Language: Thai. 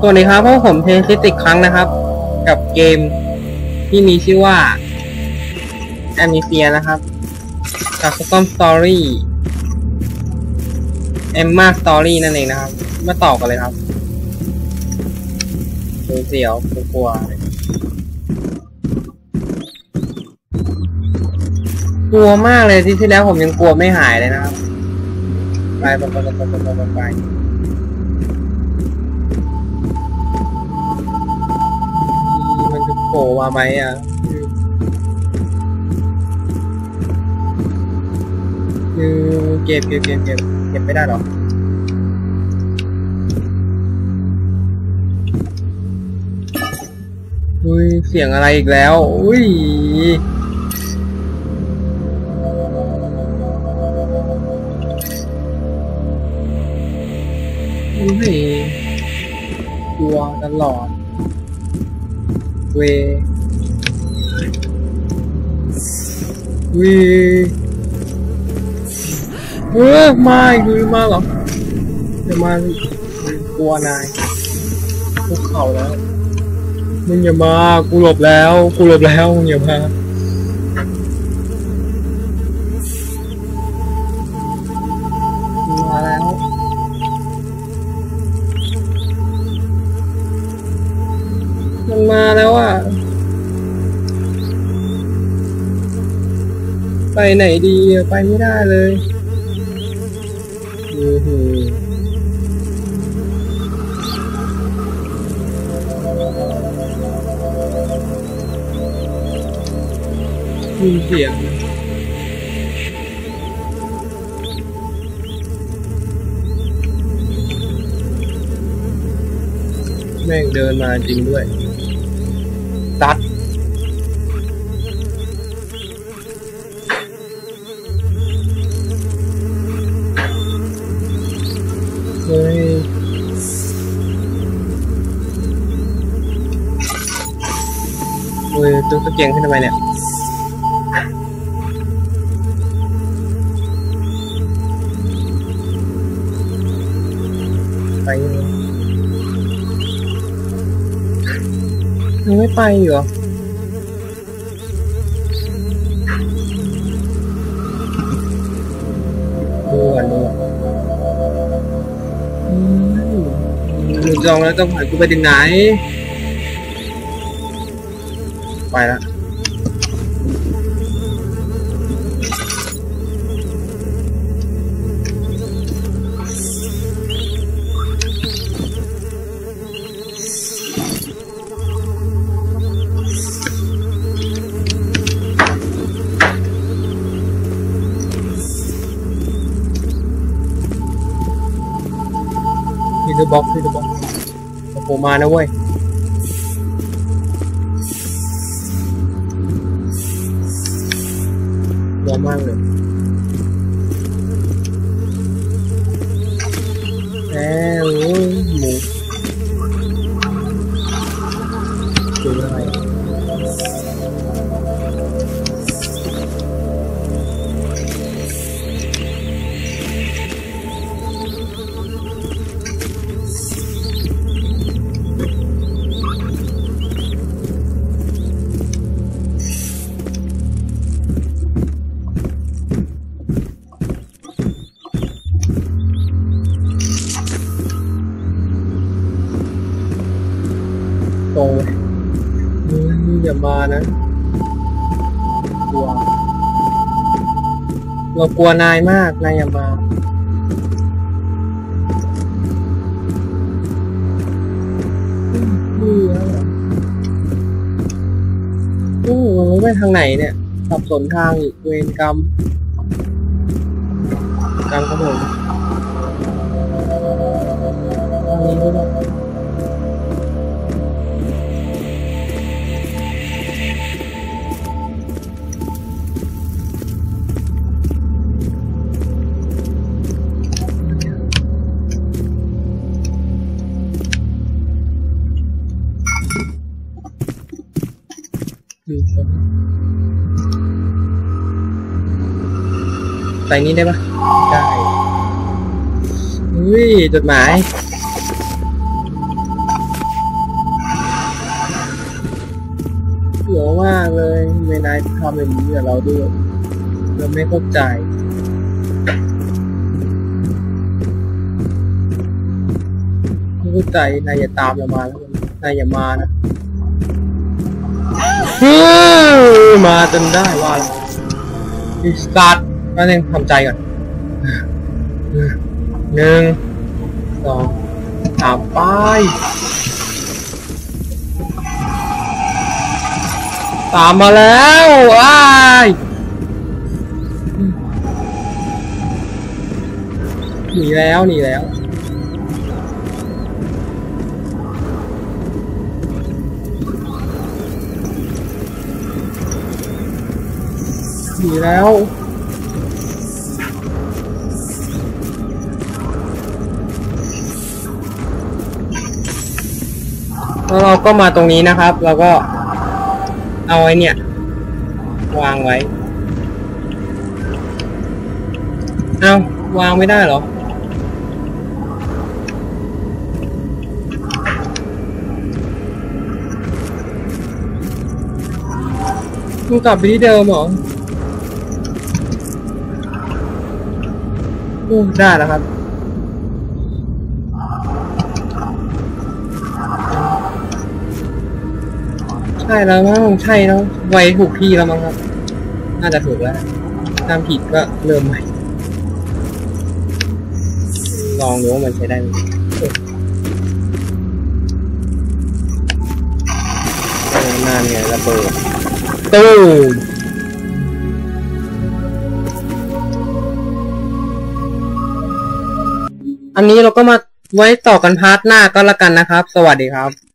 สวัสดีครับพวกผมเทสติกครั้งนะครับ กับเกมที่มีชื่อว่า a m n e s i a นะครับจาก Storm Story Emma Story นั่นเองนะครับ มาต่อกันเลยครับดูเสียวกลัวกลัวมากเลยที่ที่แล้วผมยังกลัวไม่หายเลยนะครับ ไปไปไปไปไปไป โผล่มาไหมอะคือเก็บเก็บเก็บเก็บเก็บไม่ได้หรออุ้ยเสียงอะไรอีกแล้ว อุ้ยอุ้ยกลัวตลอด เววีเออมาอีกมาเหรอเดี๋ยวมากลัวนายพวกเขาแล้วมึงอย่ามากูหลบแล้ว กูหลบแล้วมึงอย่ามา มันมาแล้วอะ ไปไหนดีไปไม่ได้เลยอือหือมีเสียง แม่งเดินมาจริงด้วย ตัด เฮ้ยโอ้ยตัวตะเกียงขึ้นทำไมเนี่ยไป ยังไม่ไปเหรอดูก่อนดูก่อนมึงจองแล้วต้องหายกูไปถึงไหน ไปแล้ว เดอะบ็อกนี่คือบล็อกโอ้โหมานะเว้ยร้อนมากเลยแหมโอ้ยหมูคืออะไร ตรงอย่ามานะกลัวเรากลัวนายมาก นายอย่ามาอืมอืมมันไม่ไปทางไหนเนี่ย สับสนทางอีกเวรกรรมกรรมขโมย ไปนี้ได้ปะได้อุ้ยจดหมายเสียวมากเลยเม่นายทำแบบนี้กับเราด้วยเราไม่เข้าใจเข้าใจนายอย่าตามอย่ามาแล้วนายอย่ามานะมาจนได้ว่าสตาร์ ร์ทนั่นเองทำใจก่อนหนึ่งสองสามไปตามมาแล้วอ้ายหนีแล้วหนีแล้วหนีแล้ว แล้วเราก็มาตรงนี้นะครับ เราก็เอาไว้เนี่ย วางไว้ เอาวางไม่ได้หรอมึงกลับไปที่เดิมหรอโอ้ได้แล้วครับ ช่แล้วมั้งใช่แล้วไวถูกที่แล้วมั้งครับ น่าจะถูกแล้วถ้าผิดก็เริ่มใหม่ ลองดูว่ามันใช้ได้ไหมนานไงระเบิดตู้มอันนี้เราก็มาไว้ต่อกันพาร์ทหน้าก็แล้วกันนะครับ สวัสดีครับ